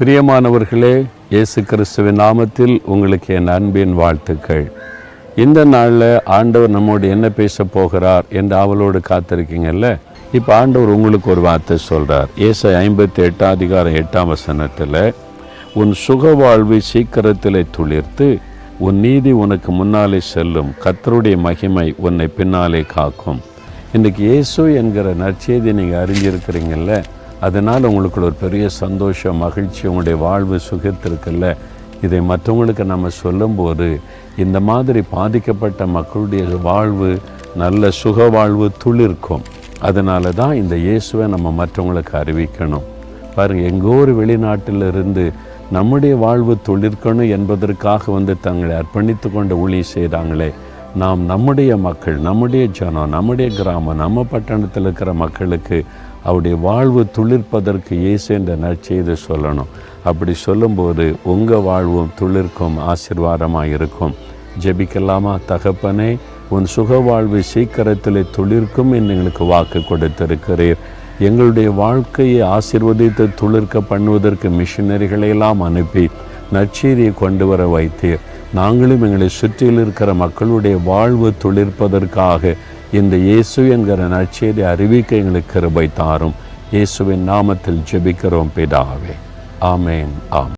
பிரியமானவர்களே இயேசு கிறிஸ்துவின் நாமத்தில் உங்களுக்கு என் அன்பின் வாழ்த்துக்கள். இந்த நாளில் ஆண்டவர் நம்மோடு என்ன பேச போகிறார் என்று அவளோடு காத்திருக்கீங்கல்ல? இப்போ ஆண்டவர் உங்களுக்கு ஒரு வார்த்தை சொல்கிறார் ஏசை ஐம்பத்தி எட்டாம் அதிகாரம் எட்டாம் வசனத்தில் உன் சுக வாழ்வு சீக்கிரத்தில் துளிர்த்து உன் நீதி உனக்கு முன்னாலே செல்லும். கர்த்தருடைய மகிமை உன்னை பின்னாலே காக்கும். இன்றைக்கி இயேசு என்கிற நற்செய்தி நீங்கள் அறிஞ்சிருக்கிறீங்கல்ல? அதனால் உங்களுக்கு ஒரு பெரிய சந்தோஷம் மகிழ்ச்சி உங்களுடைய வாழ்வு சுகத்திற்குல்ல இதை மற்றவங்களுக்கு நம்ம சொல்லும்போது இந்த மாதிரி பாதிக்கப்பட்ட மக்களுடைய வாழ்வு நல்ல சுக வாழ்வு துளிர்க்கும். அதனால தான் இந்த இயேசுவை நம்ம மற்றவங்களுக்கு அறிவிக்கணும். பாருங்கள் எங்கோ ஒரு வெளிநாட்டில் இருந்து நம்முடைய வாழ்வு துளிர்க்கணும் என்பதற்காக வந்து தங்களை அர்ப்பணித்து கொண்டு ஊழி செய்கிறாங்களே நாம் நம்முடைய மக்கள் நம்முடைய ஜனம் நம்முடைய கிராமம் நம்ம பட்டணத்தில் இருக்கிற மக்களுக்கு அவருடைய வாழ்வு துளிர்ப்பதற்கு இயேசு என்ற நற்செய்தி சொல்லணும். அப்படி சொல்லும்போது உங்கள் வாழ்வும் துளிர்க்கும் ஆசிர்வாதமாக இருக்கும். ஜெபிக்கலாமா? தகப்பனே உன் சுக வாழ்வு சீக்கிரத்தில் துளிர்க்கும் என்று எங்களுக்கு வாக்கு கொடுத்திருக்கிறீர். எங்களுடைய வாழ்க்கையை ஆசிர்வதித்து துளிர்க்க பண்ணுவதற்கு மிஷினரிகளையெல்லாம் அனுப்பி நற்செய்தியை கொண்டு வர வைத்தீர். நாங்களும் எங்களை சுற்றியில் இருக்கிற மக்களுடைய வாழ்வு துளிர்ப்பதற்காக இந்த இயேசு என்கிற நற்செய்தி அறிவிக்க எங்களுக்கு கிருபை தாரும். இயேசுவின் நாமத்தில் ஜெபிக்கிறோம் பிதாவே. ஆமேன் ஆம்